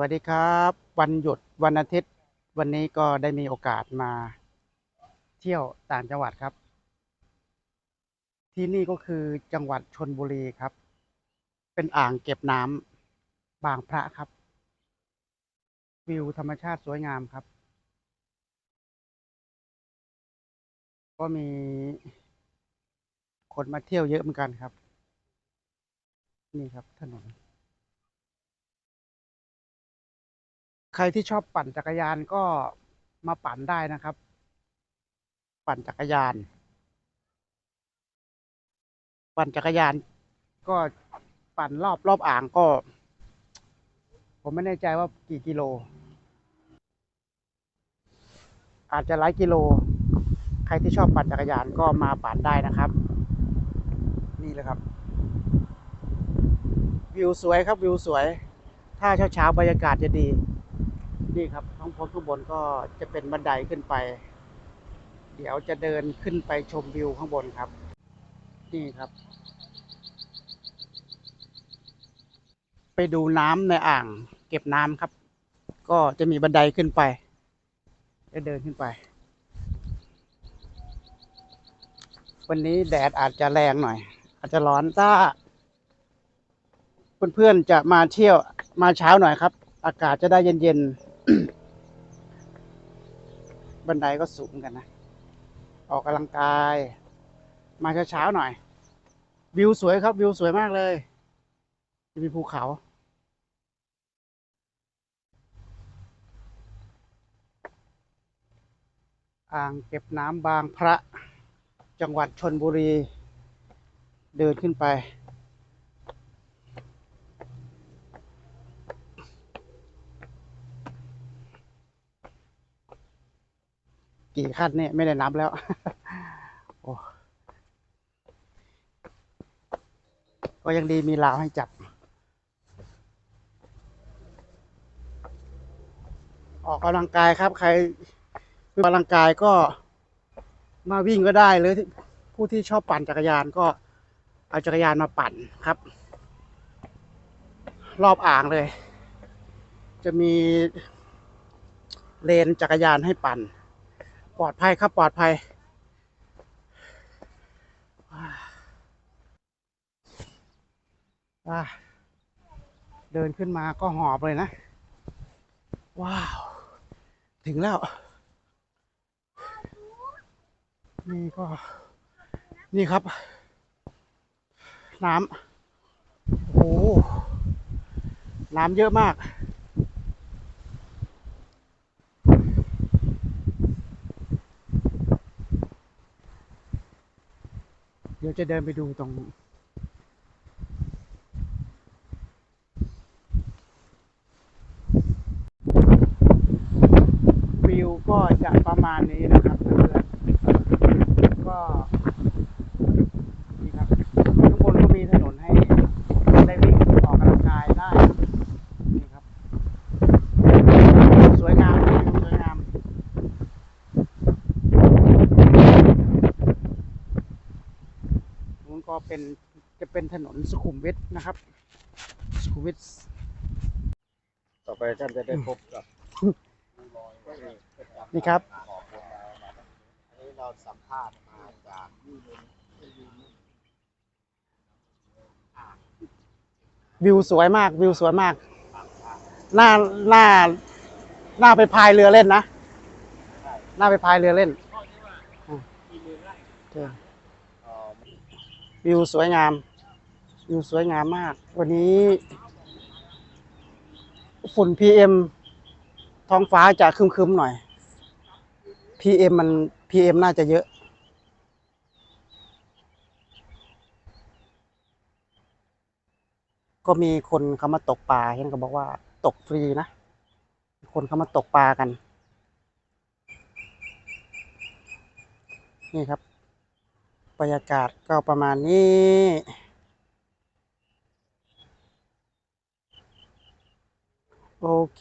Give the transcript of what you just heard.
วัสดีครับ วันหยุดวันอาทิตย์ วันนี้ก็ได้มีโอกาสมา เที่ยวต่างจังหวัดครับ ที่นี่ก็คือจังหวัดชนบุรีครับ เป็นอ่างเก็บน้ำบางพระครับ วิวธรรมชาติสวยงามครับ ก็มีคนมาเที่ยวเยอะเหมือนกันครับ นี่ครับถนน ใครที่ชอบปั่นจักรยานก็มาปั่นได้นะครับ ปั่นจักรยาน ปั่นจักรยาน ก็ปั่นรอบรอบอ่างก็ ผมไม่แน่ใจว่ากี่กิโล อาจจะหลายกิโล ใครที่ชอบปั่นจักรยานก็มาปั่นได้นะครับ นี่เลยครับ วิวสวยครับวิวสวย ถ้าเช้าเช้าบรรยากาศจะดี นี่ครับข้างบนข้างบนก็จะเป็นบันไดขึ้นไป เดี๋ยวจะเดินขึ้นไปชมวิวข้างบนครับ นี่ครับ ไปดูน้ำในอ่าง เก็บน้ำครับ ก็จะมีบันไดขึ้นไป จะเดินขึ้นไป วันนี้แดดอาจจะแรงหน่อย อาจจะร้อนถ้าเพื่อนๆจะมาเที่ยวมาเช้าหน่อยครับ อากาศจะได้เย็นๆ บันไดก็สูงกันนะ ออกกำลังกาย มาเช้าๆหน่อย วิวสวยครับ วิวสวยมากเลย จะมีภูเขา อ่างเก็บน้ำบางพระ จังหวัดชนบุรี เดินขึ้นไป กี่ขั้นเนี่ยไม่ได้นับแล้วโอ้ก็ยังดีมีราวให้จับ ออกกำลังกายครับ ใครออกกำลังกายก็มาวิ่งก็ได้หรือผู้ที่ชอบปั่นจักรยานก็ เอาจักรยานมาปั่นครับ รอบอ่างเลย จะมีเลนจักรยานให้ปั่น ปลอดภัยครับปลอดภัยว้าเดินขึ้นมาก็หอบเลยนะ ว้าว ถึงแล้ว นี่ก็ นี่ครับ น้ำโอ้โหน้ำเยอะมาก เดี๋ยวจะเดินไปดูตรงวิวก็จะประมาณนี้นะครับเพื่อนก็นี่ครับข้างบนก็มีถนนให้ได้วิ่งออกกำลังกายได้ นี่ครับ สวยงามวิวสวยงาม นู้นก็ เป็นจะเป็นถนนสุขุมวิทนะครับ สุขุมวิทต่อไปท่านจะได้พบกับนี่ครับอันนี้เราสัมภาษณ์มาจากวิวสวยมาก วิวสวยมาก หน้าหน้าหน้าไปพายเรือเล่นนะ หน้าไปพายเรือเล่นอะใช่เอ่อ วิวสวยงาม วิวสวยงามมาก วันนี้ฝุ่น PM ท้องฟ้าจะครึมๆหน่อย PM มัน PM น่าจะเยอะ ก็มีคนเขามาตกปลาเห็นเขาบอกว่าตกฟรีนะ คนเขามาตกปลากัน นี่ครับ บรรยากาศก็ประมาณนี้โอเค